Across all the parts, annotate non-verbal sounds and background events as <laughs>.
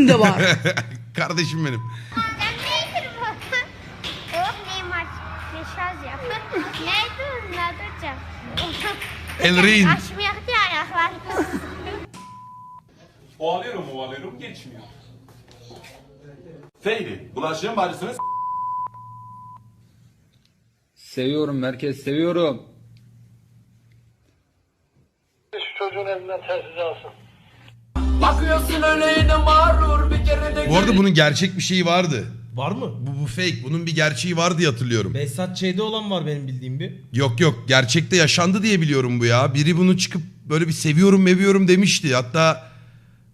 de var. <laughs> Kardeşim benim. Oh Neymar mesaj yap. Neydi onun adı hocam? Elrin. Açmayak diye ayaklar. Ovalıyorum ovalıyorum geçmiyor. Feyli, bulaşığın bacısını s- Seviyorum merkez seviyorum. çocuğun elinden telsiz alsın. Bakıyorsun öyle yine mağrur bir kere de Bu arada bunun gerçek bir şeyi vardı. Var mı? Bu, bu fake. Bunun bir gerçeği var diye hatırlıyorum. Behzat Ç'de olan var benim bildiğim bir. Yok yok gerçekte yaşandı diye biliyorum bu ya. Biri bunu çıkıp böyle bir seviyorum meviyorum demişti. Hatta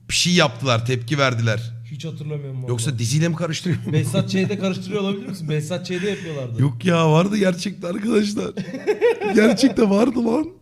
bir şey yaptılar tepki verdiler. Hiç hatırlamıyorum. Yoksa diziyle mi karıştırıyorum? Behzat Ç'de <laughs> karıştırıyor olabilir misin? Behzat Ç'de yapıyorlardı. Yok ya vardı gerçekte arkadaşlar. <laughs> gerçekte vardı lan.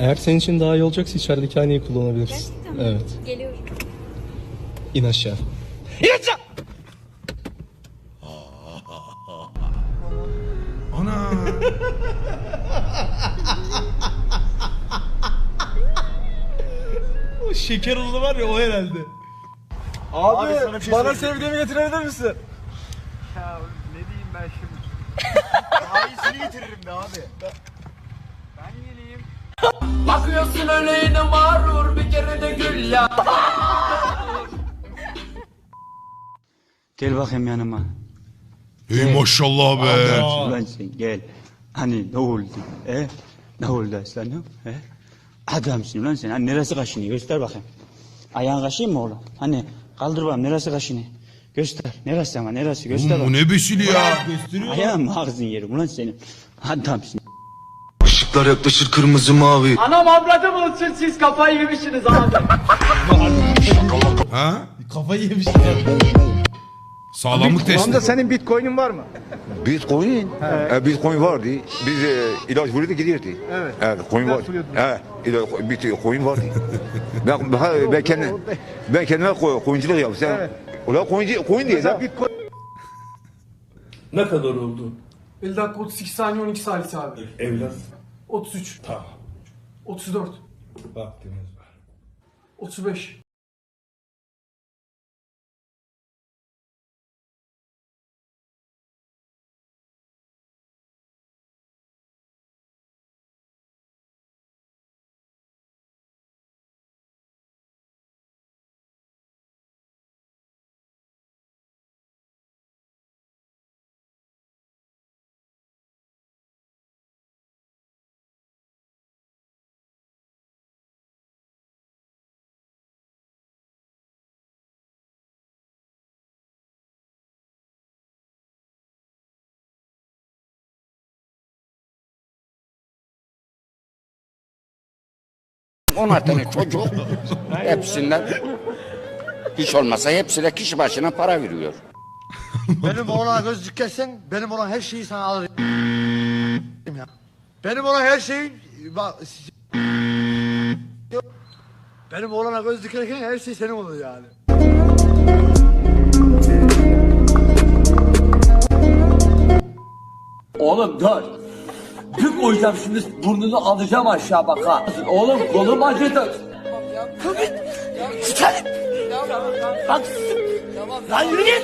Eğer senin için daha iyi olacaksa içerideki aynayı kullanabilirsin. Evet. Geliyorum. İn aşağı. <laughs> Ana. <laughs> O şeker olanı var ya o herhalde. Abi, bana sevdiğimi getirebilir misin? Bakıyorsun öyle yine mağrur bir kere de gül ya. Gel bakayım yanıma. Ey maşallah be. Ulan sen gel. Hani ne oldu? E? Ne oldu aslanım? E? Adamsın ulan sen. Hani neresi kaşınıyor? Göster bakayım. Ayağın kaşıyım mı oğlum? Hani kaldır bakayım neresi kaşınıyor? Göster. Neresi ama neresi? Göster Oğlum bu bakayım. ne besili ya. Gösteriyor. Ayağın mı ağzın yerim ulan senin? Adamsın. Işıklar yaklaşır kırmızı mavi. Anam abladım olsun siz kafayı yemişsiniz abi. Ha? Kafayı yemişler. Sağlamlık testi. senin bitcoin'in var mı? Bitcoin? E, Bitcoin vardı. Biz e, ilaç vuruyorduk gidiyordu. Evet. Evet, coin var. Evet, ilaç, Bitcoin vardı. ben, ben, ben, kendim, ben kendime yaptım. Sen, Evet. Ulan koyuncu, koyun diye ya. bitcoin Ne kadar oldu? 50 dakika 32 saniye 12 salise abi. Evlat. 33. Tamam. 34. Vaktimiz var. 35. On tane çocuk hepsinden hiç olmasa hepsine kişi başına para veriyor. Benim oğlana göz dikkersen benim olan her şeyi sana alırım. ya. Benim olan her şeyin bak benim oğlana göz dikerken her şey senin olur yani. Oğlum dur. Bir koyacağım şimdi burnunu alacağım aşağı bak ha. Oğlum kolum acıdı. Sıçarım. Bak. Lan yürü git.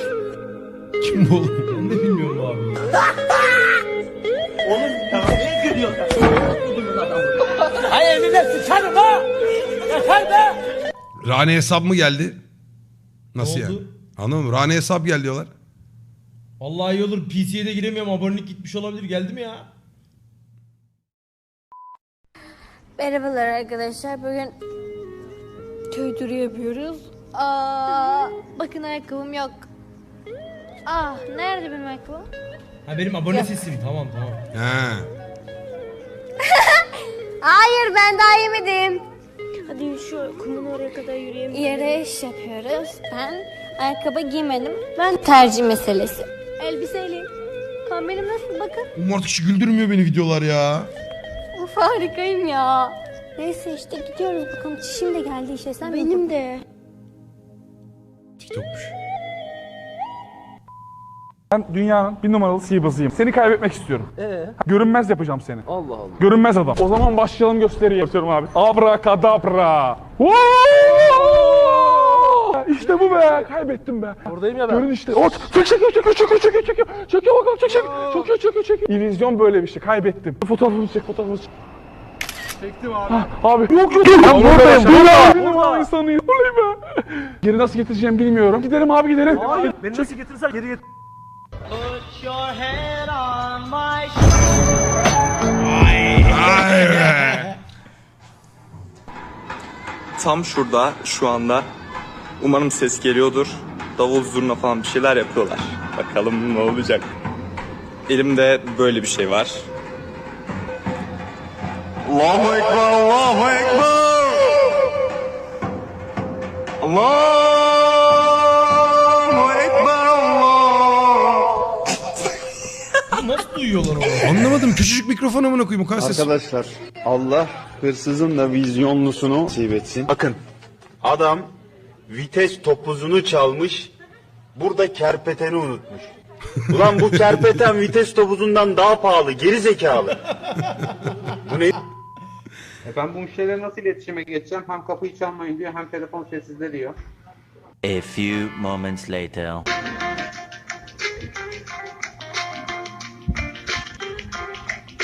Kim bu oğlum? Ben de bilmiyorum abi. Hay eline sıçarım ha. Yeter be. Rane hesap mı geldi? Nasıl Ne yani? oldu? Anladın mı? Rane hesap geldi diyorlar. Vallahi iyi olur. PC'ye de giremiyorum. Abonelik gitmiş olabilir. Geldi mi ya? Merhabalar arkadaşlar. Bugün köy turu yapıyoruz. Aa, <laughs> bakın ayakkabım yok. Ah, nerede benim ayakkabım? Ha benim abone sesim. Tamam tamam. He. <laughs> Hayır, ben daha yemedim. Hadi şu kumun oraya kadar yürüyelim. Yarış yapıyoruz. Ben ayakkabı giymedim. Ben tercih meselesi. elbiseyle. Kameram nasıl bakın. Oğlum artık hiç güldürmüyor beni videolar ya. Harikayım ya. Neyse işte gidiyoruz bakalım. Çişim de geldi işte sen Benim de. TikTok'muş. Ben dünyanın bir numaralı sihirbazıyım. Seni kaybetmek istiyorum. Görünmez yapacağım seni. Allah Allah. Görünmez adam. O zaman başlayalım gösteriye yapıyorum abi. Abrakadabra. Woo! İşte bu be. Kaybettim be. Buradayım ya ben. Görün işte. O çek çekiyor çekiyor çekiyor çekiyor çekiyor. Çekiyor bakalım çek çek. Çekiyor çekiyor çekiyor. İllüzyon böyle bir şey. Kaybettim. Fotoğrafımızı çek fotoğrafımızı çek. Çektim abi. abi. Yok yok. Ben buradayım. Burada. Bir numaralı insanıyım. Oley be. Geri nasıl getireceğim bilmiyorum. Gidelim abi gidelim. Hayır. Beni nasıl getirirsen geri getir. Vay be. Tam şurada şu anda. Umarım ses geliyordur. Davul zurna falan bir şeyler yapıyorlar. Bakalım ne olacak. Elimde böyle bir şey var. Allahu Ekber, Allahu Ekber. Allahu Ekber, Allah. <laughs> Nasıl duyuyorlar onu? Anlamadım. Küçücük mikrofon amına koyayım. O kadar ses. Arkadaşlar Allah hırsızın da vizyonlusunu nasip etsin. Bakın adam vites topuzunu çalmış burada kerpeteni unutmuş. Ulan bu kerpeten vites topuzundan daha pahalı geri zekalı. Bu ne? Ben bu müşterilerle nasıl iletişime geçeceğim? Hem kapıyı çalmayın diyor hem telefon sessizde diyor. A few moments later.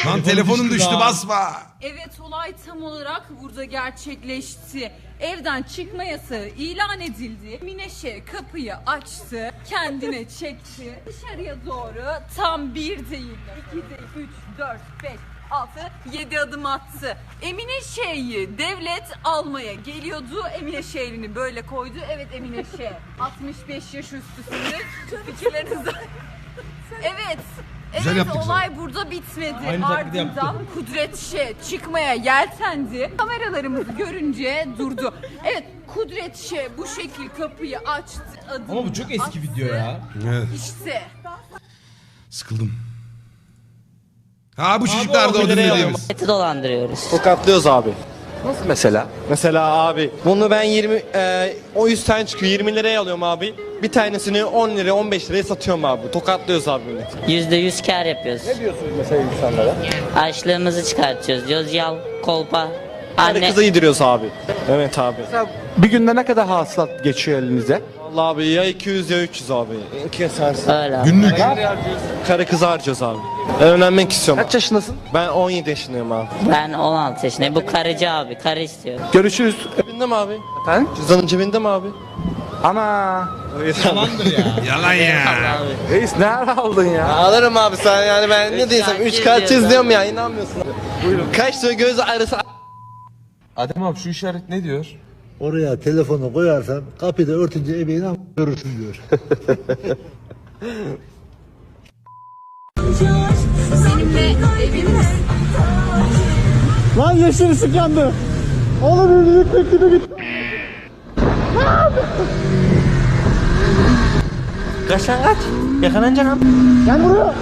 Lan Telefonu telefonun düştü basma. Evet olay tam olarak burada gerçekleşti. Evden çıkma yasağı ilan edildi. Mineşe kapıyı açtı, kendine çekti. Dışarıya doğru tam bir değil, iki değil, üç, dört, beş, altı, yedi adım attı. Emine Şeyh'i devlet almaya geliyordu. Emine Şeyh'ini böyle koydu. Evet Emine Şeyh, 65 yaş üstüsünüz. Fikirleriniz... evet. Güzel evet yaptık olay burada bitmedi. Aynı Ardından. Kudret Şe çıkmaya yeltendi. Kameralarımızı görünce durdu. Evet Kudret Şe bu şekil kapıyı açtı. Ama bu çok eski attı. video ya. Evet. İşte. Sıkıldım. Ha bu çocuklar da o dinlediğimiz. dolandırıyoruz. Tokatlıyoruz abi. Nasıl mesela? Mesela abi bunu ben 20 e, o 100 tane çıkıyor 20 liraya alıyorum abi. Bir tanesini 10 liraya 15 liraya satıyorum abi. Tokatlıyoruz abi milleti. Yüzde yüz kar yapıyoruz. Ne diyorsunuz mesela insanlara? Açlığımızı çıkartıyoruz. Diyoruz yal, kolpa. Hani Anne. kıza yediriyoruz abi. Evet abi. bir günde ne kadar hasılat geçiyor elinize? Vallahi abi ya 200 ya 300 abi. Öyle. abi. Günlük. Karı kızı harcıyoruz abi. Evlenmek istiyorum. Kaç yaşındasın? Ben 17 yaşındayım abi. Ben 16 yaşındayım. Bu karıcı abi. Karı istiyor. Görüşürüz. Cebinde mi abi? Efendim? Cüzdanın cebinde mi abi? Ana. Yalandır ya. <laughs> Yalan ya. Abi. Reis nerede aldın ya? Alırım abi sen yani ben ne diyorsam kart 3 çiz kart çiz diyorum ya inanmıyorsun. Buyurun. Kaç tane göz arası Adem abi şu işaret ne diyor? Oraya telefonu koyarsan kapıda örtünce ebeğine görürsün diyor. Seninle evimiz. Lan yeşil ışık yandı. Oğlum evlilik teklifi git. Kaçtan kaç? Yakalanacaksın abi. Gel buraya.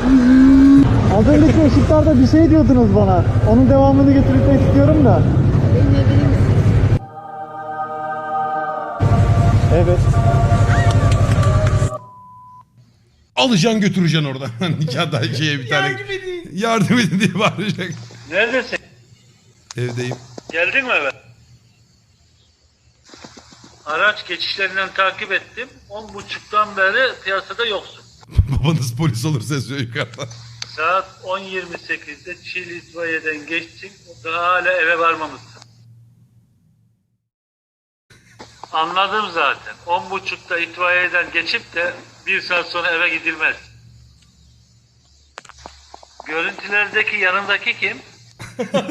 Az önceki ışıklarda <laughs> bir şey diyordunuz bana. Onun devamını getirmek istiyorum da. Evet. Alacaksın götüreceksin oradan. <laughs> Nikahda şeye bir tane. Yardım edin. Yardım edin diye bağıracak. Neredesin? Evdeyim. Geldin mi eve? Araç geçişlerinden takip ettim. 10.30'dan beri piyasada yoksun. <laughs> Babanız polis olursa yazıyor yukarıda. Saat 10.28'de Çil itfaiyeden geçtin. Daha hala eve varmamışsın. Anladım zaten. 10.30'da itfaiyeden geçip de bir saat sonra eve gidilmez. Görüntülerdeki yanındaki kim? <laughs>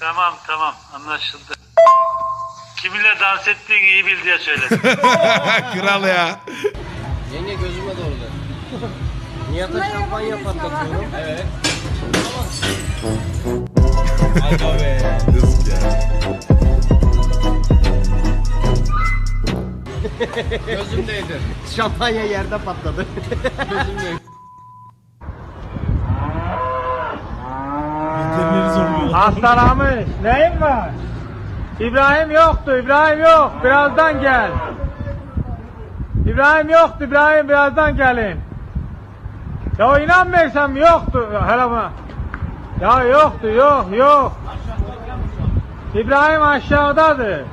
tamam tamam anlaşıldı. Kiminle dans ettiğini iyi bil diye söyledim. <laughs> Kral ya. Yenge gözüme doğru. Nihat'a şampanya patlatıyorum. Evet. Aga be. Yazık ya. Gözümdeydi. Şampanya yerde patladı. Gözümdeydi. Zorluyor. Hastalamış. Neyin var? İbrahim yoktu. İbrahim yok. Birazdan gel. İbrahim yoktu. İbrahim birazdan gelin. Ya inanmıyorsam yoktu. Hele buna. Ya yoktu. Yok yok. İbrahim aşağıdadır.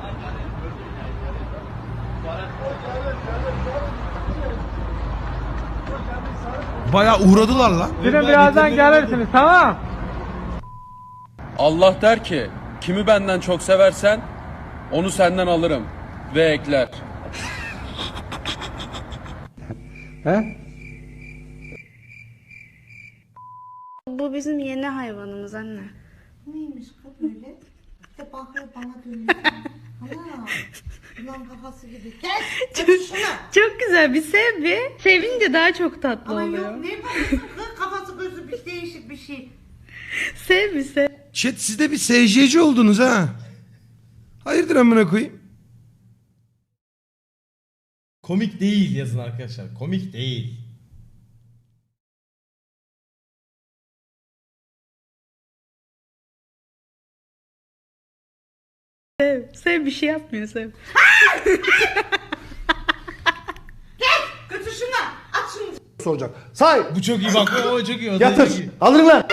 Baya uğradılar lan. Gidin birazdan gelirsiniz tamam. Allah der ki kimi benden çok seversen onu senden alırım ve ekler. Bu bizim yeni hayvanımız anne. Neymiş kız öyle? Hep bakıyor bana dönüyor. Ana. Ulan kafası gibi. Gel. Çok, çok güzel bir sev bir. Sevince daha çok tatlı oluyor. Ne bakıyorsun kız? Kafası gözü bir değişik bir şey. <laughs> Sev sev. Chat siz de bir SJ'ci oldunuz ha. Hayırdır amına koyayım? Komik değil yazın arkadaşlar. Komik değil. Sev. Sev bir şey yapmıyor sev. Götür şunu. At şunu. soracak. Say. Bu çok iyi bak. O çok iyi. O da çok Yatır. iyi. Kaldırın lan.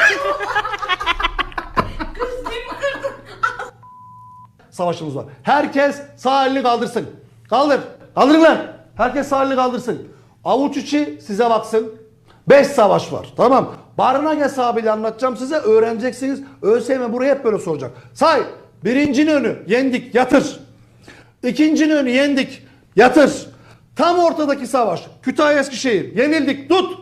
Savaşımız var. Herkes sağ elini kaldırsın. Kaldır. Kaldırın lan. Herkes sağ elini kaldırsın. Avuç içi size baksın. 5 savaş var. Tamam. Barınak hesabıyla anlatacağım size. Öğreneceksiniz. ÖSYM buraya hep böyle soracak. Say. Birincinin önü yendik yatır. İkincinin önü yendik yatır. Tam ortadaki savaş. Kütahya Eskişehir. Yenildik tut.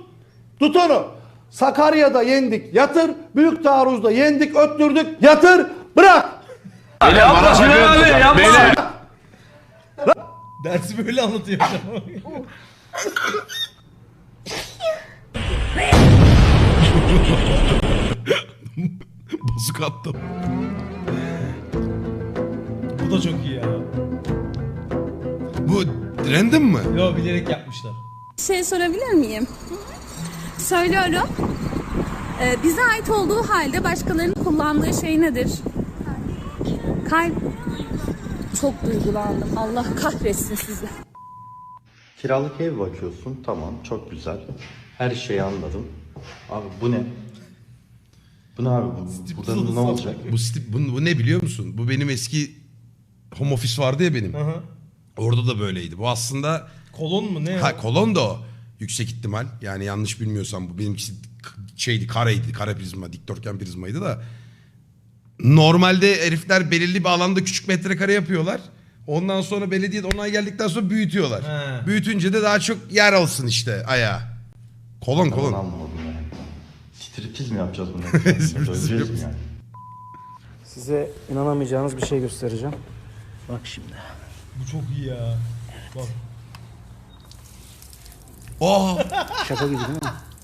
Tut onu. Sakarya'da yendik yatır. Büyük taarruzda yendik öttürdük yatır. Bırak. Dersi böyle anlatıyor. <laughs> Bozuk attım. Bu da çok iyi ya. Bu random mı? Yo bilerek yapmışlar. Şey sorabilir miyim? Söylüyorum. Ee, bize ait olduğu halde başkalarının kullandığı şey nedir? Kalp. Çok duygulandım. Allah kahretsin sizi. Kiralık ev bakıyorsun. Tamam çok güzel. Her şeyi anladım. Abi bu ne? Bu ne abi? Bu, burada ne olacak? Bu, sti- bu, bu ne biliyor musun? Bu benim eski home office vardı ya benim. Aha. Orada da böyleydi. Bu aslında Kolon mu ne? ha, kolon da o. Yüksek ihtimal. Yani yanlış bilmiyorsam bu benimkisi şeydi kareydi. Kare prizma, dikdörtgen prizmaydı da. Normalde herifler belirli bir alanda küçük metrekare yapıyorlar. Ondan sonra belediye de onay geldikten sonra büyütüyorlar. He. Büyütünce de daha çok yer alsın işte ayağa. Kolon kolon. Anlamadım yani. Striptiz mi yapacağız bunu? <laughs> Öleceğiz mi yani? Size inanamayacağınız bir şey göstereceğim. Bak şimdi. Bu çok iyi ya. Bak. Oh! Şaka gibi değil mi? <laughs>